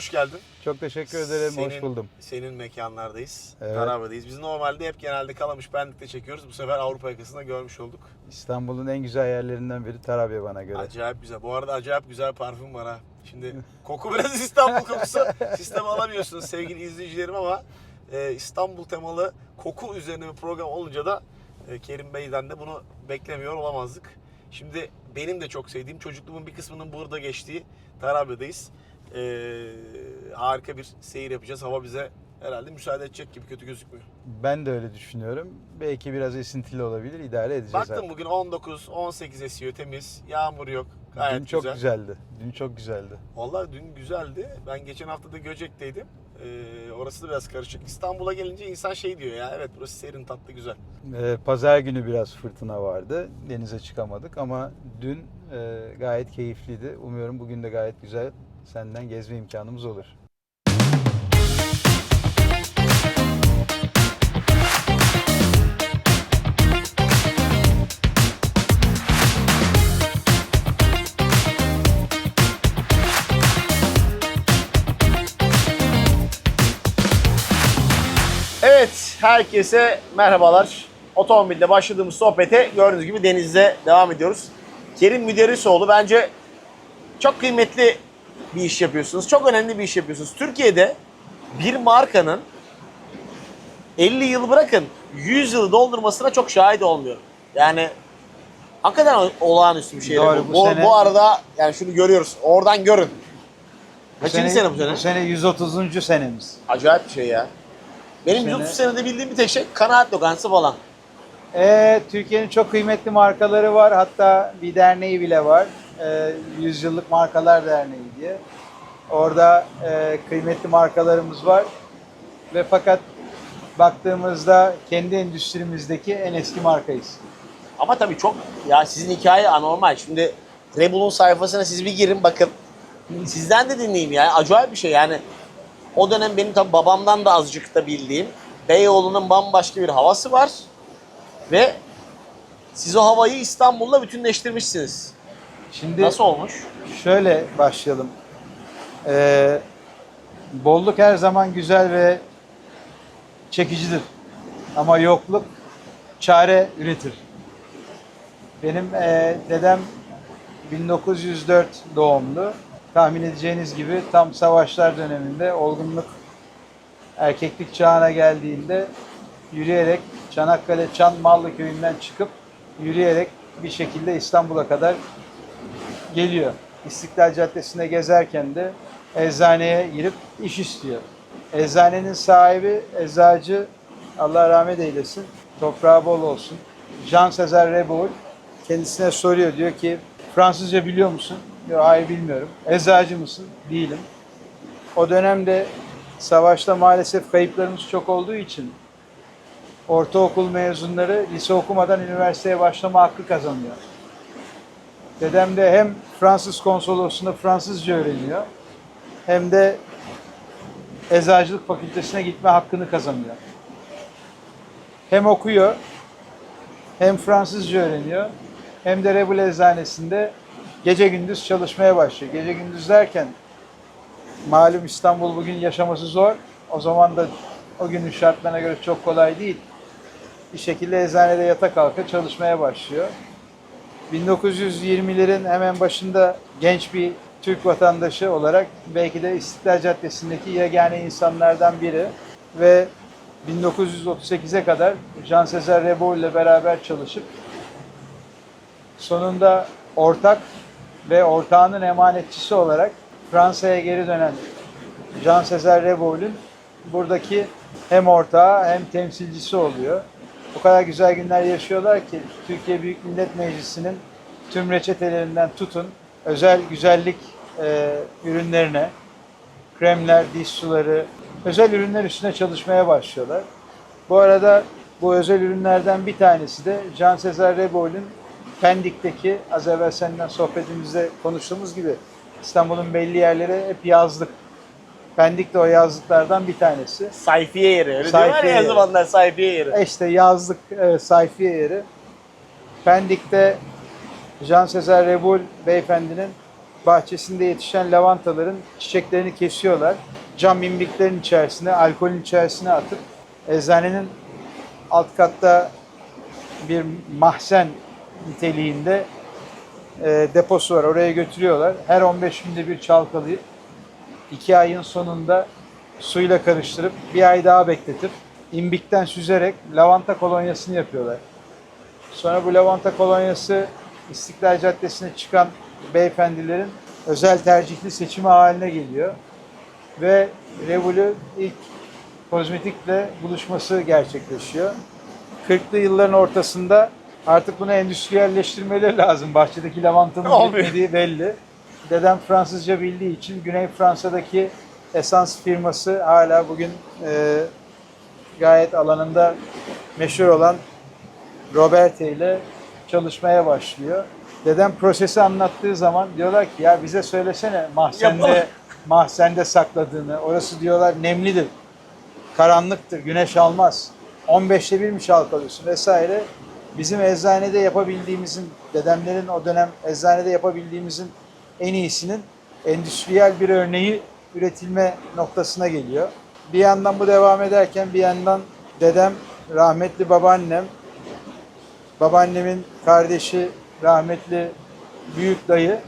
Hoş geldin. Çok teşekkür ederim. Senin- Hoş buldum. Senin mekanlardayız. Evet. Biz normalde hep genelde Kalamış Pendik'te çekiyoruz. Bu sefer Avrupa yakasında görmüş olduk. İstanbul'un en güzel yerlerinden biri Tarabya bana göre. Acayip güzel. Bu arada acayip güzel parfüm var ha. Şimdi koku biraz İstanbul kokusu. Sisteme alamıyorsunuz sevgili izleyicilerim ama e, İstanbul temalı koku üzerine bir program olunca da e, Kerim Bey'den de bunu beklemiyor olamazdık. Şimdi benim de çok sevdiğim çocukluğumun bir kısmının burada geçtiği Tarabya'dayız. E, harika bir seyir yapacağız. Hava bize herhalde müsaade edecek gibi kötü gözükmüyor. Ben de öyle düşünüyorum. Belki biraz esintili olabilir. idare edeceğiz. Baktım artık. bugün 19-18 esiyor temiz. Yağmur yok. Gayet Dün çok güzel. güzeldi. Dün çok güzeldi. Vallahi dün güzeldi. Ben geçen hafta da Göcek'teydim. Ee, orası da biraz karışık. İstanbul'a gelince insan şey diyor ya evet burası serin tatlı güzel. Ee, Pazar günü biraz fırtına vardı. Denize çıkamadık ama dün e, gayet keyifliydi. Umuyorum bugün de gayet güzel senden gezme imkanımız olur. Evet herkese merhabalar. Otomobilde başladığımız sohbete gördüğünüz gibi denizde devam ediyoruz. Kerim Müderrisoğlu bence çok kıymetli bir iş yapıyorsunuz. Çok önemli bir iş yapıyorsunuz. Türkiye'de bir markanın 50 yıl bırakın 100 yılı doldurmasına çok şahit olmuyorum. Yani hakikaten olağanüstü bir şey. Doğru, bu, bu sene- bu arada yani şunu görüyoruz. Oradan görün. Kaçıncı sene bu sene? Bu sene 130. senemiz. Acayip bir şey ya. Benim sene- 130 senede bildiğim bir tek şey kanaat lokantası falan. Ee, Türkiye'nin çok kıymetli markaları var. Hatta bir derneği bile var. Ee, Yüzyıllık Markalar Derneği diye. Orada e, kıymetli markalarımız var. Ve fakat baktığımızda kendi endüstrimizdeki en eski markayız. Ama tabii çok ya sizin hikaye anormal. Şimdi Rebel'un sayfasına siz bir girin bakın. Sizden de dinleyeyim yani. Acayip bir şey yani. O dönem benim tabii babamdan da azıcık da bildiğim Beyoğlu'nun bambaşka bir havası var. Ve siz o havayı İstanbul'la bütünleştirmişsiniz. Şimdi Nasıl olmuş? şöyle başlayalım. Ee, bolluk her zaman güzel ve çekicidir. Ama yokluk çare üretir. Benim e, dedem 1904 doğumlu. Tahmin edeceğiniz gibi tam savaşlar döneminde olgunluk erkeklik çağına geldiğinde yürüyerek Çanakkale Çanmallı köyünden çıkıp yürüyerek bir şekilde İstanbul'a kadar geliyor. İstiklal Caddesi'nde gezerken de eczaneye girip iş istiyor. Eczanenin sahibi eczacı Allah rahmet eylesin. Toprağı bol olsun. Jean Cesar Reboul kendisine soruyor diyor ki Fransızca biliyor musun? Diyor hayır bilmiyorum. Eczacı mısın? Değilim. O dönemde savaşta maalesef kayıplarımız çok olduğu için ortaokul mezunları lise okumadan üniversiteye başlama hakkı kazanıyor. Dedem de hem Fransız konsolosluğunda Fransızca öğreniyor hem de eczacılık fakültesine gitme hakkını kazanıyor. Hem okuyor hem Fransızca öğreniyor hem de Rebul Eczanesi'nde gece gündüz çalışmaya başlıyor. Gece gündüz derken malum İstanbul bugün yaşaması zor. O zaman da o günün şartlarına göre çok kolay değil. Bir şekilde eczanede yata kalka çalışmaya başlıyor. 1920'lerin hemen başında genç bir Türk vatandaşı olarak belki de İstiklal Caddesi'ndeki yegane insanlardan biri ve 1938'e kadar Jean Cesar Reboul ile beraber çalışıp sonunda ortak ve ortağının emanetçisi olarak Fransa'ya geri dönen Jean Cesar Reboul'ün buradaki hem ortağı hem temsilcisi oluyor. O kadar güzel günler yaşıyorlar ki Türkiye Büyük Millet Meclisi'nin tüm reçetelerinden tutun özel güzellik e, ürünlerine, kremler, diş suları, özel ürünler üstüne çalışmaya başlıyorlar. Bu arada bu özel ürünlerden bir tanesi de Jean Cesar Reboul'ün Pendik'teki az evvel senden sohbetimizde konuştuğumuz gibi İstanbul'un belli yerleri hep yazlık. Pendik de o yazlıklardan bir tanesi. Sayfiye yeri. Öyle Sayfiye diyorlar ya zamanlar sayfiye yeri. E İşte yazlık evet, sayfiye yeri. Pendik'te Jean Cesar Reboul beyefendinin bahçesinde yetişen lavantaların çiçeklerini kesiyorlar. Cam imbiklerin içerisine, alkolün içerisine atıp eczanenin alt katta bir mahzen niteliğinde e, deposu var. Oraya götürüyorlar. Her 15 günde bir çalkalayıp iki ayın sonunda suyla karıştırıp bir ay daha bekletip imbikten süzerek lavanta kolonyasını yapıyorlar. Sonra bu lavanta kolonyası İstiklal Caddesi'ne çıkan beyefendilerin özel tercihli seçimi haline geliyor. Ve Revolu ilk kozmetikle buluşması gerçekleşiyor. 40'lı yılların ortasında artık bunu endüstriyelleştirmeleri lazım. Bahçedeki lavantanın bitmediği belli. Dedem Fransızca bildiği için Güney Fransa'daki esans firması hala bugün e, gayet alanında meşhur olan Robert ile çalışmaya başlıyor. Dedem prosesi anlattığı zaman diyorlar ki ya bize söylesene mahzende Yapalım. mahzende sakladığını. Orası diyorlar nemlidir. Karanlıktır, güneş almaz. 15'te bir mi çalkalıyorsun vesaire. Bizim eczanede yapabildiğimizin, dedemlerin o dönem eczanede yapabildiğimizin en iyisinin endüstriyel bir örneği üretilme noktasına geliyor. Bir yandan bu devam ederken bir yandan dedem, rahmetli babaannem, babaannemin kardeşi rahmetli büyük dayı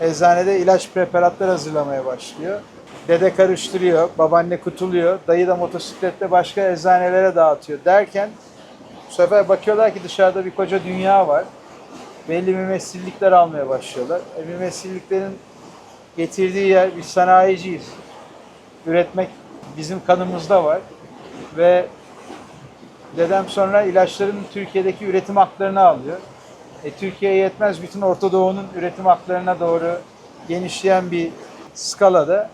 eczanede ilaç preparatlar hazırlamaya başlıyor. Dede karıştırıyor, babaanne kutuluyor, dayı da motosikletle başka eczanelere dağıtıyor derken bu sefer bakıyorlar ki dışarıda bir koca dünya var. Belli mümessillikler almaya başlıyorlar. E, mümessilliklerin getirdiği yer biz sanayiciyiz. Üretmek bizim kanımızda var ve dedem sonra ilaçların Türkiye'deki üretim haklarını alıyor. E, Türkiye'ye yetmez bütün Orta Doğu'nun üretim haklarına doğru genişleyen bir skalada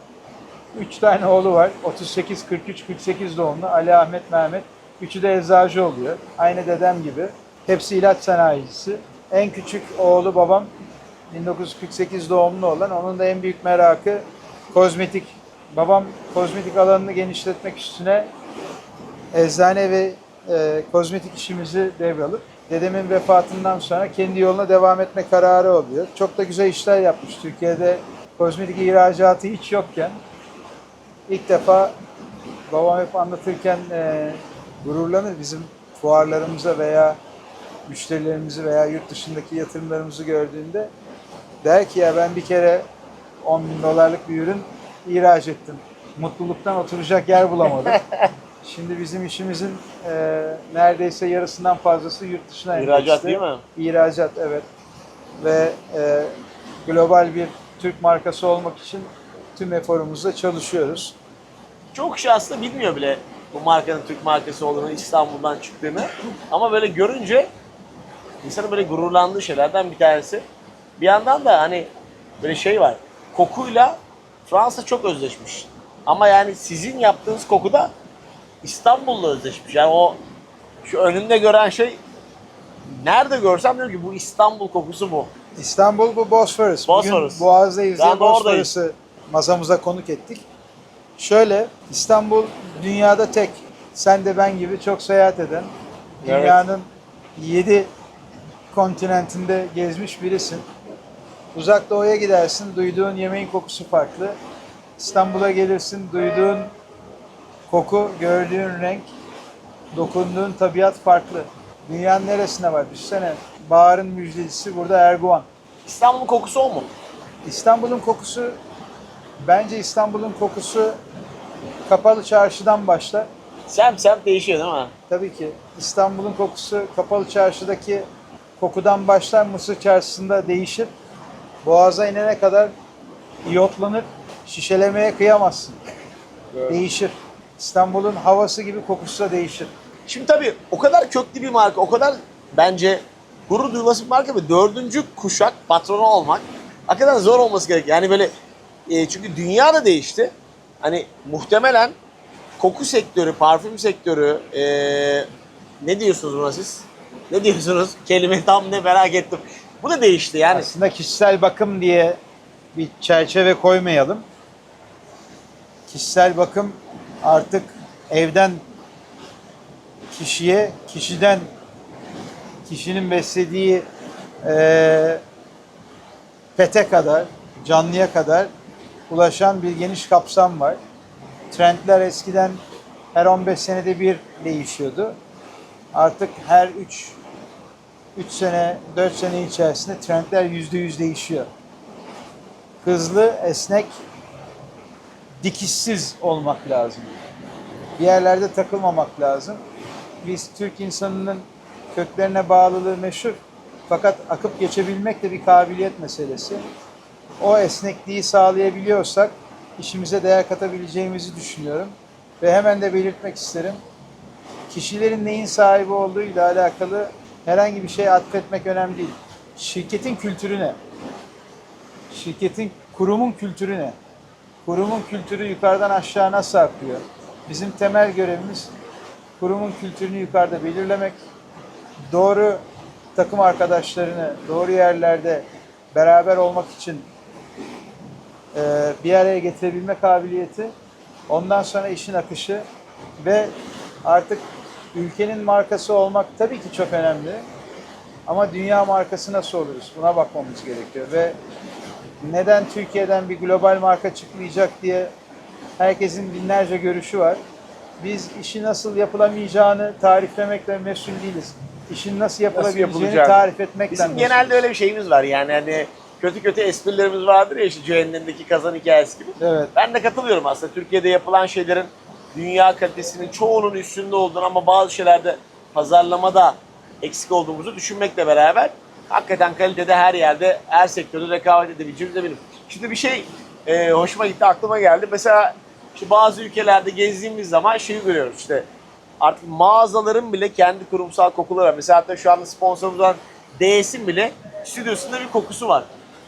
üç tane oğlu var. 38, 43, 48 doğumlu Ali, Ahmet, Mehmet. Üçü de eczacı oluyor. Aynı dedem gibi. Hepsi ilaç sanayicisi. En küçük oğlu babam 1948 doğumlu olan. Onun da en büyük merakı kozmetik. Babam kozmetik alanını genişletmek üstüne eczane ve e, kozmetik işimizi devralıp dedemin vefatından sonra kendi yoluna devam etme kararı oluyor. Çok da güzel işler yapmış. Türkiye'de kozmetik ihracatı hiç yokken ilk defa babam hep anlatırken e, gururlanır bizim fuarlarımıza veya müşterilerimizi veya yurt dışındaki yatırımlarımızı gördüğünde der ki ya ben bir kere 10 bin dolarlık bir ürün ihraç ettim. Mutluluktan oturacak yer bulamadım. Şimdi bizim işimizin e, neredeyse yarısından fazlası yurt dışına İhracat endeksli. değil mi? İhracat evet. Ve e, global bir Türk markası olmak için tüm eforumuzla çalışıyoruz. Çok aslında bilmiyor bile bu markanın Türk markası olduğunu, İstanbul'dan çıktığını. Ama böyle görünce insanın böyle gururlandığı şeylerden bir tanesi. Bir yandan da hani böyle şey var. Kokuyla Fransa çok özleşmiş. Ama yani sizin yaptığınız koku da İstanbul'la özleşmiş. Yani o şu önünde gören şey nerede görsem diyorum ki bu İstanbul kokusu bu. İstanbul bu Bosphorus. Bosphorus. Bugün Boğaz'dayız diye. Bosphorus'u masamıza konuk ettik. Şöyle İstanbul dünyada tek sen de ben gibi çok seyahat eden Evet. dünyanın 7 kontinentinde gezmiş birisin. Uzak doğuya gidersin, duyduğun yemeğin kokusu farklı. İstanbul'a gelirsin, duyduğun koku, gördüğün renk, dokunduğun tabiat farklı. Dünyanın neresine var? Düşünsene. Bahar'ın müjdecisi burada Erguvan. İstanbul'un kokusu o mu? İstanbul'un kokusu, bence İstanbul'un kokusu kapalı çarşıdan başlar. Semt semt değişiyor değil mi? Tabii ki İstanbul'un kokusu kapalı çarşıdaki kokudan başlar Mısır çarşısında değişir. Boğaza inene kadar iyotlanır. Şişelemeye kıyamazsın. Değişir. İstanbul'un havası gibi kokusu da değişir. Şimdi tabii o kadar köklü bir marka, o kadar bence gurur duyulması bir marka ve dördüncü kuşak patronu olmak hakikaten zor olması gerek. Yani böyle e, çünkü dünya da değişti. Hani muhtemelen koku sektörü, parfüm sektörü e, ne diyorsunuz buna siz? Ne diyorsunuz? Kelime tam ne merak ettim. Bu da değişti yani. Aslında kişisel bakım diye bir çerçeve koymayalım. Kişisel bakım artık evden kişiye, kişiden kişinin beslediği eee pete kadar, canlıya kadar ulaşan bir geniş kapsam var. Trendler eskiden her 15 senede bir değişiyordu. Artık her 3 3 sene, 4 sene içerisinde trendler %100 değişiyor. Hızlı, esnek, dikişsiz olmak lazım. Bir yerlerde takılmamak lazım. Biz Türk insanının köklerine bağlılığı meşhur. Fakat akıp geçebilmek de bir kabiliyet meselesi. O esnekliği sağlayabiliyorsak işimize değer katabileceğimizi düşünüyorum. Ve hemen de belirtmek isterim. Kişilerin neyin sahibi olduğuyla alakalı herhangi bir şey atfetmek önemli değil. Şirketin kültürü ne? Şirketin, kurumun kültürü ne? Kurumun kültürü yukarıdan aşağı nasıl akıyor? Bizim temel görevimiz kurumun kültürünü yukarıda belirlemek, doğru takım arkadaşlarını doğru yerlerde beraber olmak için e, bir araya getirebilme kabiliyeti, ondan sonra işin akışı ve artık ülkenin markası olmak tabii ki çok önemli. Ama dünya markası nasıl oluruz? Buna bakmamız gerekiyor ve neden Türkiye'den bir global marka çıkmayacak diye herkesin binlerce görüşü var. Biz işi nasıl yapılamayacağını tariflemekle mesul değiliz. İşin nasıl yapılabileceğini yapılacağını. tarif etmekten Bizim mesulüz. genelde öyle bir şeyimiz var yani hani kötü kötü esprilerimiz vardır ya işte cehennemdeki kazan hikayesi gibi. Evet. Ben de katılıyorum aslında Türkiye'de yapılan şeylerin dünya kalitesinin çoğunun üstünde olduğunu ama bazı şeylerde pazarlamada eksik olduğumuzu düşünmekle beraber hakikaten kalitede her yerde her sektörde rekabet edebileceğimiz eminim. Şimdi bir şey e, hoşuma gitti aklıma geldi. Mesela işte bazı ülkelerde gezdiğimiz zaman şeyi görüyoruz işte artık mağazaların bile kendi kurumsal kokuları var. Mesela hatta şu anda sponsorumuz olan DS'in bile stüdyosunda bir kokusu var.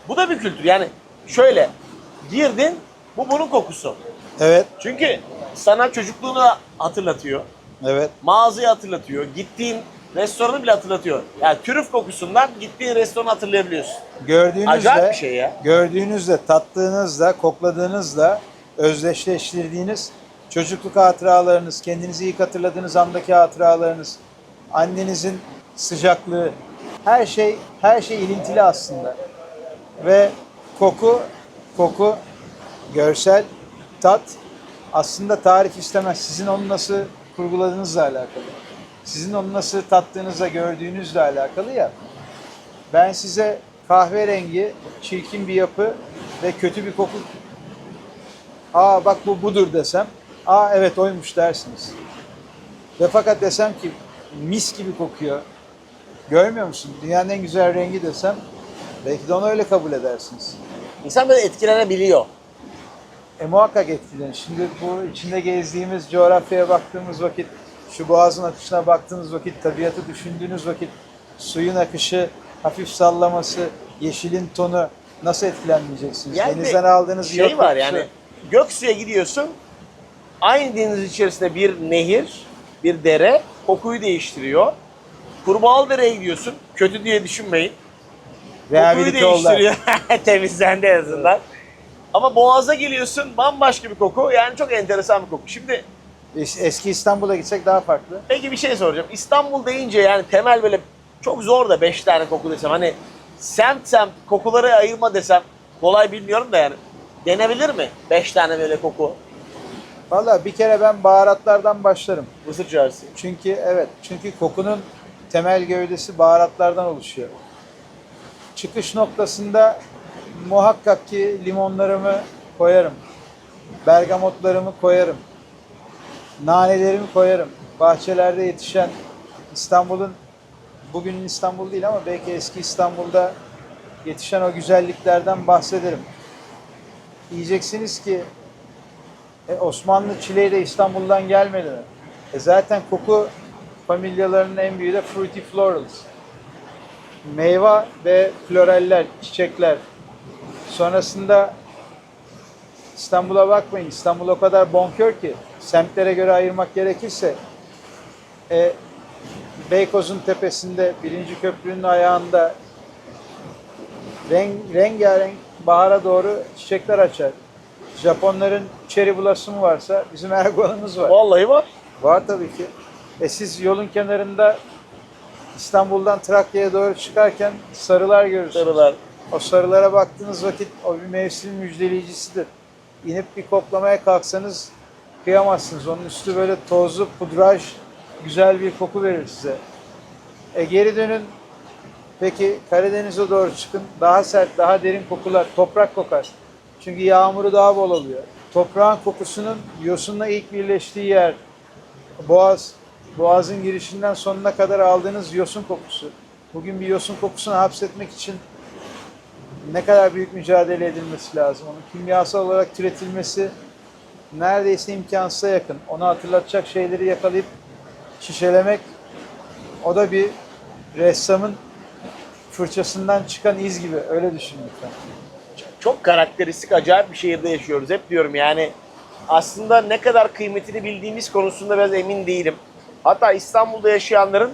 Bu da bir kültür. Yani şöyle girdin bu bunun kokusu. Evet, Çünkü sana çocukluğunu hatırlatıyor. evet. Mağazayı hatırlatıyor. Gittiğin restoranı bile hatırlatıyor. Yani trüf kokusundan gittiğin restoranı hatırlayabiliyorsun. Gördüğünüzde, Acayip bir şey ya. gördüğünüzde, tattığınızda, kokladığınızda özdeşleştirdiğiniz çocukluk hatıralarınız, kendinizi ilk hatırladığınız andaki hatıralarınız, annenizin sıcaklığı, her şey her şey ilintili aslında. Ve koku, koku, görsel, tat aslında tarif istemez. Sizin onu nasıl kurguladığınızla alakalı. Sizin onu nasıl tattığınızla, gördüğünüzle alakalı ya. Ben size kahverengi, çirkin bir yapı ve kötü bir koku Aa bak bu budur desem, aa evet oymuş dersiniz. Ve fakat desem ki mis gibi kokuyor. Görmüyor musun? Dünyanın en güzel rengi desem belki de onu öyle kabul edersiniz. İnsan böyle etkilenebiliyor. E muhakkak etkilenir. Şimdi bu içinde gezdiğimiz coğrafyaya baktığımız vakit, şu boğazın akışına baktığınız vakit, tabiatı düşündüğünüz vakit, suyun akışı, hafif sallaması, yeşilin tonu nasıl etkilenmeyeceksiniz? Yani Denizden aldığınız şey yok var yani Göksu'ya gidiyorsun aynı deniz içerisinde bir nehir, bir dere kokuyu değiştiriyor. Kurbağalıdere'ye gidiyorsun. Kötü diye düşünmeyin. Kokuyu Rehabilite değiştiriyor. Temizlendi en azından. Ama Boğaz'a geliyorsun bambaşka bir koku. Yani çok enteresan bir koku. Şimdi Es- Eski İstanbul'a gitsek daha farklı. peki bir şey soracağım. İstanbul deyince yani temel böyle çok zor da 5 tane koku desem. Hani semt semt kokuları ayırma desem kolay bilmiyorum da yani. Denebilir mi? 5 tane böyle koku. Valla bir kere ben baharatlardan başlarım. Mısır çaresi. Çünkü evet, çünkü kokunun temel gövdesi baharatlardan oluşuyor. Çıkış noktasında muhakkak ki limonlarımı koyarım. Bergamotlarımı koyarım. Nanelerimi koyarım. Bahçelerde yetişen İstanbul'un bugünün İstanbul değil ama belki eski İstanbul'da yetişen o güzelliklerden bahsederim. Diyeceksiniz ki e, Osmanlı çileği de İstanbul'dan gelmedi? E zaten koku familyalarının en büyüğü de fruity florals. Meyve ve floraller, çiçekler. Sonrasında İstanbul'a bakmayın. İstanbul o kadar bonkör ki semtlere göre ayırmak gerekirse e, Beykoz'un tepesinde birinci köprünün ayağında renk, rengarenk bahara doğru çiçekler açar. Japonların cherry blossom'u varsa bizim ergonumuz var. Vallahi var. Var tabii ki. E siz yolun kenarında İstanbul'dan Trakya'ya doğru çıkarken sarılar görürsünüz. Sarılar. O sarılara baktığınız vakit o bir mevsim müjdeleyicisidir. İnip bir koklamaya kalksanız kıyamazsınız. Onun üstü böyle tozlu pudraj güzel bir koku verir size. E geri dönün. Peki Karadeniz'e doğru çıkın. Daha sert, daha derin kokular. Toprak kokar. Çünkü yağmuru daha bol oluyor. Toprağın kokusunun yosunla ilk birleştiği yer boğaz. Boğazın girişinden sonuna kadar aldığınız yosun kokusu. Bugün bir yosun kokusunu hapsetmek için ne kadar büyük mücadele edilmesi lazım. Onun kimyasal olarak türetilmesi neredeyse imkansıza yakın. Onu hatırlatacak şeyleri yakalayıp şişelemek o da bir ressamın fırçasından çıkan iz gibi. Öyle düşün lütfen. çok karakteristik acayip bir şehirde yaşıyoruz. Hep diyorum yani aslında ne kadar kıymetini bildiğimiz konusunda biraz emin değilim. Hatta İstanbul'da yaşayanların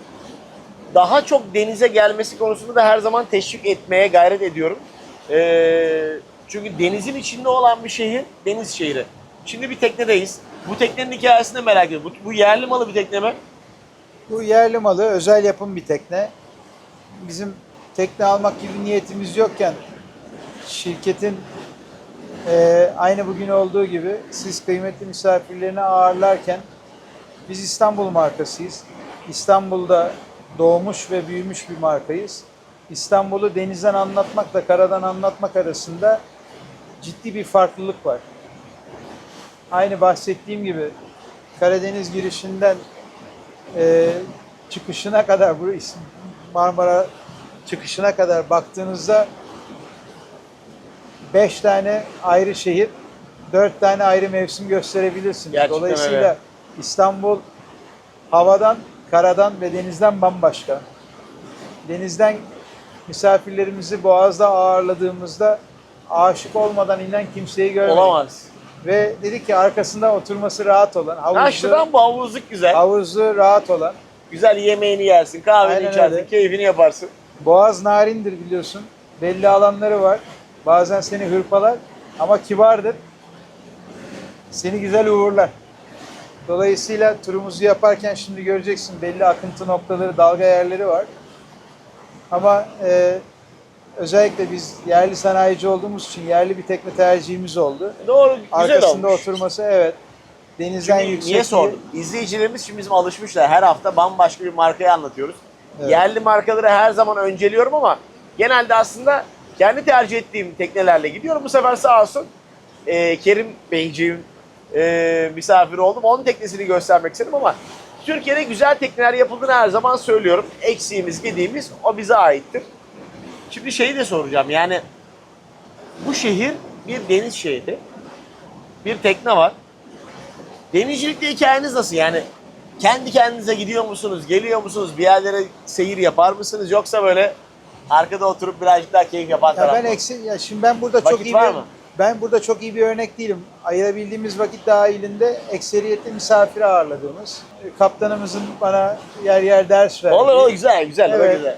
daha çok denize gelmesi konusunda da her zaman teşvik etmeye gayret ediyorum. Ee, çünkü denizin içinde olan bir şehir deniz şehri. Şimdi bir teknedeyiz. Bu teknenin hikayesini merak ediyorum. Bu, bu yerli malı bir tekne mi? Bu yerli malı, özel yapım bir tekne. Bizim tekne almak gibi niyetimiz yokken şirketin eee, aynı bugün olduğu gibi siz kıymetli misafirlerini ağırlarken biz İstanbul markasıyız. İstanbul'da doğmuş ve büyümüş bir markayız. İstanbul'u denizden anlatmakla karadan anlatmak arasında ciddi bir farklılık var. Aynı bahsettiğim gibi Karadeniz girişinden e, çıkışına kadar bu Marmara çıkışına kadar baktığınızda beş tane ayrı şehir, dört tane ayrı mevsim gösterebilirsiniz. Gerçekten Dolayısıyla öyle. İstanbul havadan, karadan ve denizden bambaşka. Denizden misafirlerimizi Boğaz'da ağırladığımızda aşık olmadan inen kimseyi görmedik. Olamaz. Ve dedik ki arkasında oturması rahat olan, Ha havuzlu, şuradan bu havuzluk güzel. havuzlu rahat olan, Güzel yemeğini yersin, kahveni Aynen içersin, öyle. keyfini yaparsın. Boğaz narindir biliyorsun. Belli alanları var. Bazen seni hırpalar ama kibardır. Seni güzel uğurlar. Dolayısıyla turumuzu yaparken şimdi göreceksin belli akıntı noktaları, dalga yerleri var. Ama e, özellikle biz yerli sanayici olduğumuz için yerli bir tekne tercihimiz oldu. Doğru, güzel Arkasında olmuş. oturması evet. Denizden Çünkü yüksek. niye sordum? İzleyicilerimiz şimdi bizim alışmışlar. Her hafta bambaşka bir markayı anlatıyoruz. Evet. Yerli markaları her zaman önceliyorum ama genelde aslında kendi tercih ettiğim teknelerle gidiyorum. Bu sefer sağ olsun e, Kerim Beyciğim e, misafir oldum. Onun teknesini göstermek istedim ama Türkiye'de güzel tekneler yapıldığını her zaman söylüyorum. Eksiğimiz, gediğimiz o bize aittir. Şimdi şeyi de soracağım yani bu şehir bir deniz şehri. Bir tekne var. Denizcilikte hikayeniz nasıl? Yani kendi kendinize gidiyor musunuz? Geliyor musunuz? Bir yerlere seyir yapar mısınız? Yoksa böyle arkada oturup birazcık daha keyif yapan Ya taraf ben mı? eksi ya şimdi ben burada çok Vakit iyi var bir mı? Ben burada çok iyi bir örnek değilim. Ayırabildiğimiz vakit dahilinde ekseriyetli misafir ağırladığımız. Kaptanımızın bana yer yer ders verdiği. Olur olur güzel güzel. Evet. Güzel.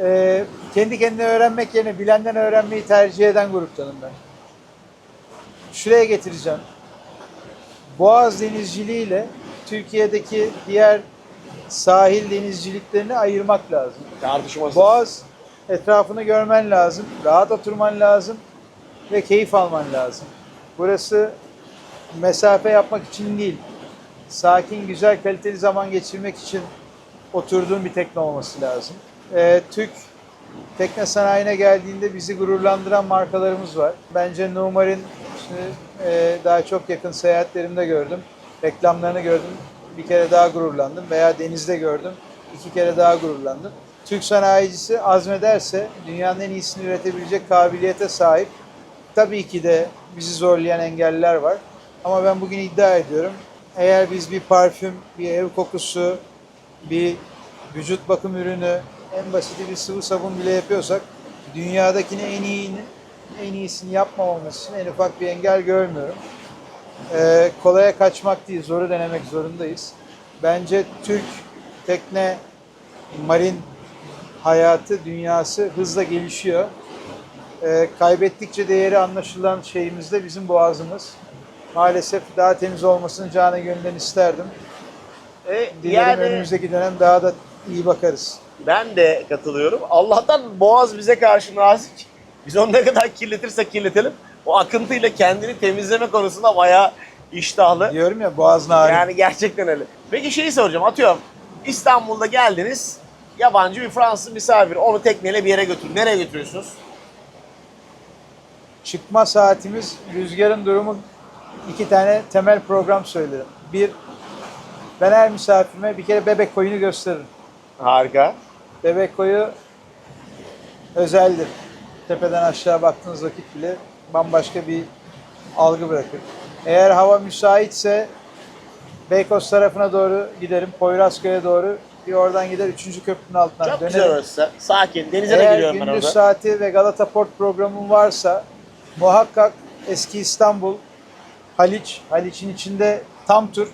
e, kendi kendine öğrenmek yerine bilenden öğrenmeyi tercih eden gruptanım ben. Şuraya getireceğim. Boğaz denizciliği ile Türkiye'deki diğer sahil denizciliklerini ayırmak lazım. Tartışmasız. Boğaz etrafını görmen lazım, rahat oturman lazım ve keyif alman lazım. Burası mesafe yapmak için değil, sakin, güzel, kaliteli zaman geçirmek için oturduğun bir tekne olması lazım. Ee, Türk tekne sanayine geldiğinde bizi gururlandıran markalarımız var. Bence Numar'ın şimdi, e, daha çok yakın seyahatlerimde gördüm. Reklamlarını gördüm. Bir kere daha gururlandım. Veya denizde gördüm. iki kere daha gururlandım. Türk sanayicisi azmederse dünyanın en iyisini üretebilecek kabiliyete sahip. Tabii ki de bizi zorlayan engeller var. Ama ben bugün iddia ediyorum. Eğer biz bir parfüm, bir ev kokusu, bir vücut bakım ürünü, en basiti bir sıvı sabun bile yapıyorsak dünyadakini en iyini, en iyisini yapmamamız için en ufak bir engel görmüyorum. Ee, kolaya kaçmak değil, zoru denemek zorundayız. Bence Türk tekne, marin hayatı, dünyası hızla gelişiyor. Ee, kaybettikçe değeri anlaşılan şeyimiz de bizim boğazımız. Maalesef daha temiz olmasını canı gönülden isterdim. E, Dilerim yani önümüzdeki dönem daha da iyi bakarız. Ben de katılıyorum. Allah'tan Boğaz bize karşı nazik. Biz onu ne kadar kirletirsek kirletelim. O akıntıyla kendini temizleme konusunda bayağı iştahlı. Diyorum ya boğaz narin. Yani gerçekten öyle. Peki şeyi soracağım. Atıyorum İstanbul'da geldiniz. Yabancı bir Fransız misafir. Onu tekneyle bir yere götür. Nereye götürüyorsunuz? Çıkma saatimiz rüzgarın durumu iki tane temel program söylerim. Bir, ben her misafirime bir kere bebek koyunu gösteririm. Harika. Bebek koyu özeldir. Tepeden aşağı baktığınız vakit bile bambaşka bir algı bırakır. Eğer hava müsaitse Beykoz tarafına doğru giderim. Poyrazköy'e doğru. Bir oradan gider 3. köprünün altından Çok dönerim. güzel orası. Sakin. Denize de Eğer giriyorum ben gündüz orada. saati ve Galata Port programım varsa muhakkak eski İstanbul, Haliç, Haliç'in içinde tam tur.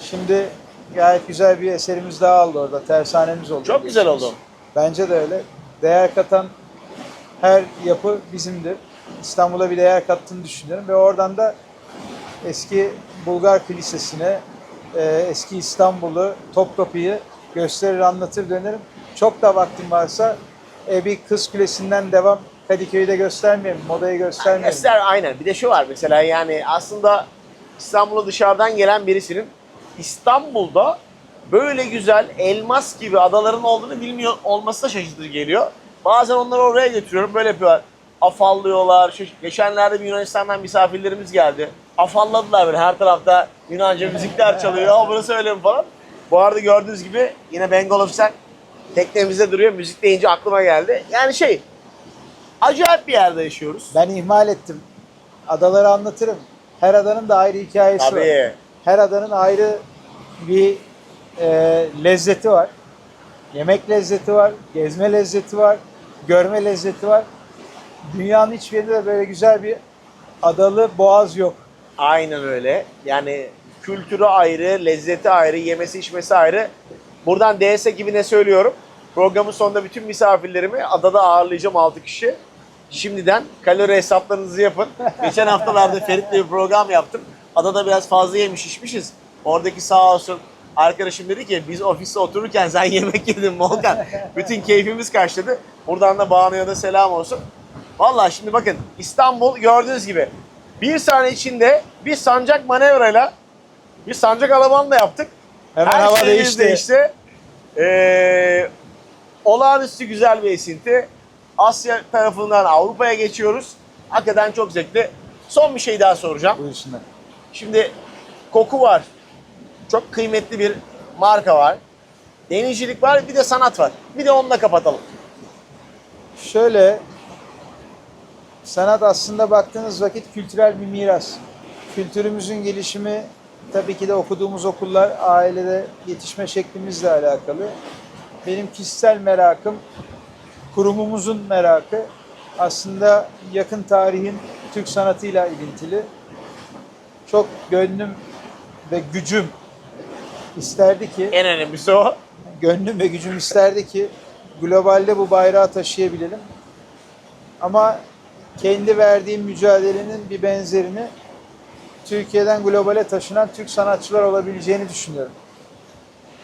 Şimdi gayet güzel bir eserimiz daha oldu orada. Tersanemiz oldu. Çok güzel oldu. Bence de öyle. Değer katan her yapı bizimdir. İstanbul'a bir değer kattığını düşünüyorum ve oradan da eski Bulgar Kilisesi'ne, e, eski İstanbul'u, Topkapı'yı gösterir, anlatır dönerim. Çok da vaktim varsa e, bir Kız Kulesi'nden devam Kadıköy'ü de göstermeyelim, modayı göstermeyelim. Eser aynen. Bir de şu var mesela yani aslında İstanbul'a dışarıdan gelen birisinin İstanbul'da böyle güzel elmas gibi adaların olduğunu bilmiyor olması da şaşırtıcı geliyor. Bazen onları oraya götürüyorum böyle yapıyorlar. Afallıyorlar. Şu- Geçenlerde bir Yunanistan'dan misafirlerimiz geldi. Afalladılar böyle her tarafta Yunanca müzikler çalıyor. Ya burası öyle mi falan. Bu arada gördüğünüz gibi yine Bengal Ofisel teknemizde duruyor. Müzik deyince aklıma geldi. Yani şey acayip bir yerde yaşıyoruz. Ben ihmal ettim. Adaları anlatırım. Her adanın da ayrı hikayesi var. Tabii. Her adanın ayrı bir e, lezzeti var. Yemek lezzeti var, gezme lezzeti var, görme lezzeti var. Dünyanın hiçbir yerinde de böyle güzel bir adalı boğaz yok. Aynen öyle. Yani kültürü ayrı, lezzeti ayrı, yemesi içmesi ayrı. Buradan DS gibi ne söylüyorum? Programın sonunda bütün misafirlerimi adada ağırlayacağım 6 kişi. Şimdiden kalori hesaplarınızı yapın. Geçen haftalarda Ferit'le bir program yaptım. Adada biraz fazla yemiş içmişiz. Oradaki sağ olsun arkadaşım dedi ki biz ofiste otururken sen yemek yedin Volkan. Bütün keyfimiz kaçtı. Buradan da Banu'ya da selam olsun. Vallahi şimdi bakın İstanbul gördüğünüz gibi bir saniye içinde bir sancak manevrayla bir sancak alamanı da yaptık. Hemen Her hava değişti. değişti. Ee, olağanüstü güzel bir esinti. Asya tarafından Avrupa'ya geçiyoruz. Hakikaten çok zevkli. Son bir şey daha soracağım. Buyursunlar. Şimdi koku var. Çok kıymetli bir marka var. Denizcilik var, bir de sanat var. Bir de onunla kapatalım. Şöyle, sanat aslında baktığınız vakit kültürel bir miras. Kültürümüzün gelişimi tabii ki de okuduğumuz okullar, ailede yetişme şeklimizle alakalı. Benim kişisel merakım, kurumumuzun merakı aslında yakın tarihin Türk sanatıyla ilintili. Çok gönlüm ve gücüm isterdi ki En önemlisi o. gönlüm ve gücüm isterdi ki globalde bu bayrağı taşıyabilelim. Ama kendi verdiğim mücadelenin bir benzerini Türkiye'den globale taşınan Türk sanatçılar olabileceğini düşünüyorum.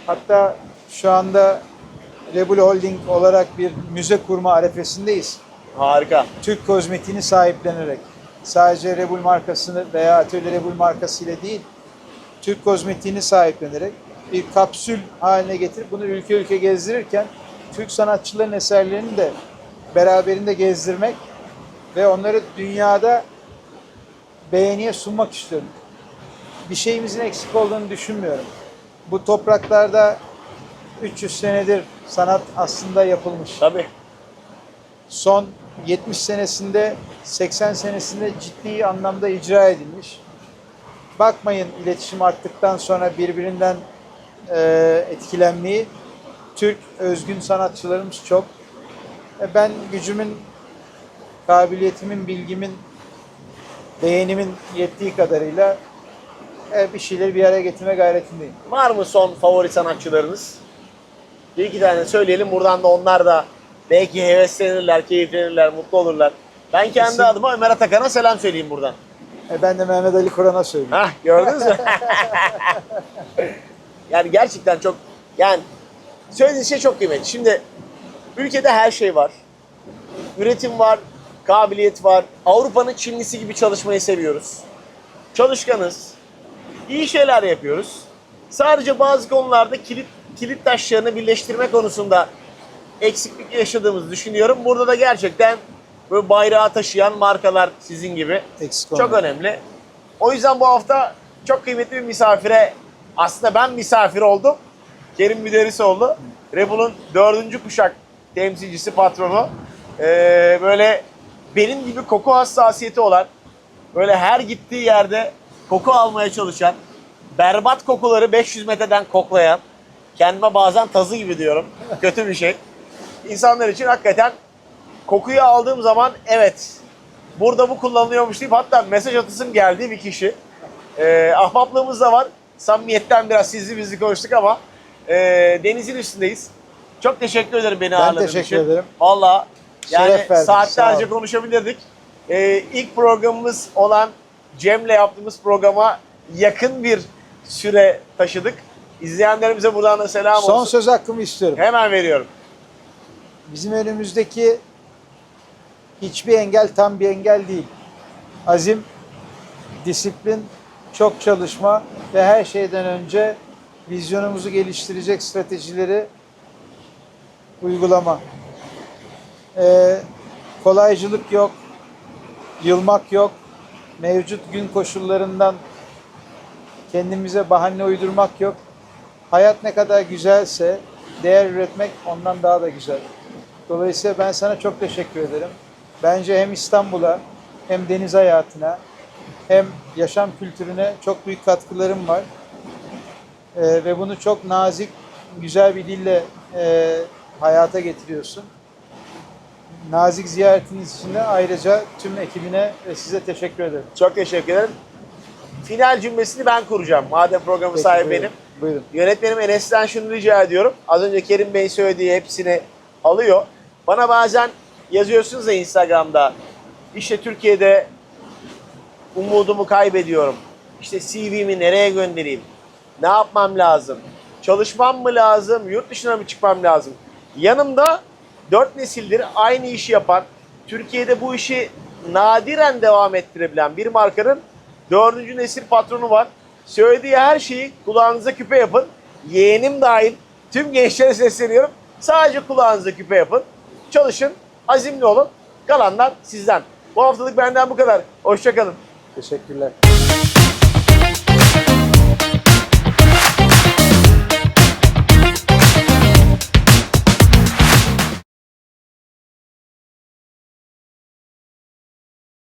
Hatta şu anda Rebul Holding olarak bir müze kurma arefesindeyiz. Harika. Türk kozmetiğini sahiplenerek sadece Rebul markasını veya Atölye Rebul markasıyla değil Türk kozmetiğini sahiplenerek bir kapsül haline getirip bunu ülke ülke gezdirirken Türk sanatçıların eserlerini de beraberinde gezdirmek ve onları dünyada beğeniye sunmak istiyorum. Bir şeyimizin eksik olduğunu düşünmüyorum. Bu topraklarda 300 senedir sanat aslında yapılmış Tabii. son 70 senesinde 80 senesinde ciddi anlamda icra edilmiş. Bakmayın iletişim arttıktan sonra birbirinden e, etkilenmeyi. Türk özgün sanatçılarımız çok. E, ben gücümün, kabiliyetimin, bilgimin, beğenimin yettiği kadarıyla e, bir şeyleri bir araya getirme gayretindeyim. Var mı son favori sanatçılarınız? Bir iki tane söyleyelim. Buradan da onlar da belki heveslenirler, keyiflenirler, mutlu olurlar. Ben kendi İsim- adıma Ömer Atakan'a selam söyleyeyim buradan. E, ben de Mehmet Ali Kur'an'a söyleyeyim. Hah gördünüz mü? yani gerçekten çok yani Söylediğiniz şey çok kıymetli. Şimdi ülkede her şey var. Üretim var, kabiliyet var. Avrupa'nın Çinlisi gibi çalışmayı seviyoruz. Çalışkanız. İyi şeyler yapıyoruz. Sadece bazı konularda kilit kilit taşlarını birleştirme konusunda eksiklik yaşadığımızı düşünüyorum. Burada da gerçekten böyle bayrağı taşıyan markalar sizin gibi Eksik çok önemli. O yüzden bu hafta çok kıymetli bir misafire aslında ben misafir oldum. Kerim Müderrisoğlu. Rebel'ın dördüncü kuşak temsilcisi, patronu. Ee, böyle benim gibi koku hassasiyeti olan, böyle her gittiği yerde koku almaya çalışan, berbat kokuları 500 metreden koklayan, kendime bazen tazı gibi diyorum. Kötü bir şey. İnsanlar için hakikaten kokuyu aldığım zaman evet burada bu kullanılıyormuş deyip hatta mesaj atısım geldi bir kişi. Ee, ahbaplığımız da var. Samimiyetten biraz sizli bizli konuştuk ama e, denizin üstündeyiz. Çok teşekkür ederim beni Ben ağırladığın teşekkür için. ederim. Valla yani verdin, saatlerce konuşabilirdik. Ee, ilk programımız olan Cem'le yaptığımız programa yakın bir süre taşıdık. İzleyenlerimize buradan da selam Son olsun. söz hakkımı istiyorum. Hemen veriyorum. Bizim önümüzdeki hiçbir engel tam bir engel değil. Azim, disiplin, çok çalışma ve her şeyden önce vizyonumuzu geliştirecek stratejileri uygulama. Ee, kolaycılık yok, yılmak yok, mevcut gün koşullarından kendimize bahane uydurmak yok. Hayat ne kadar güzelse değer üretmek ondan daha da güzel. Dolayısıyla ben sana çok teşekkür ederim. Bence hem İstanbul'a hem deniz hayatına hem yaşam kültürüne çok büyük katkılarım var. Ee, ve bunu çok nazik, güzel bir dille e, hayata getiriyorsun. Nazik ziyaretiniz için de ayrıca tüm ekibine ve size teşekkür ederim. Çok teşekkür ederim. Final cümlesini ben kuracağım. Madem programın sahibi benim. Buyurun. Yönetmenim Enes'ten şunu rica ediyorum. Az önce Kerim Bey söylediği hepsini alıyor. Bana bazen yazıyorsunuz ya Instagram'da. İşte Türkiye'de umudumu kaybediyorum. İşte CV'mi nereye göndereyim? Ne yapmam lazım? Çalışmam mı lazım? Yurt dışına mı çıkmam lazım? Yanımda dört nesildir aynı işi yapan, Türkiye'de bu işi nadiren devam ettirebilen bir markanın dördüncü nesil patronu var. Söylediği her şeyi kulağınıza küpe yapın. Yeğenim dahil tüm gençlere sesleniyorum. Sadece kulağınıza küpe yapın. Çalışın, azimli olun. Kalanlar sizden. Bu haftalık benden bu kadar. Hoşçakalın. Teşekkürler.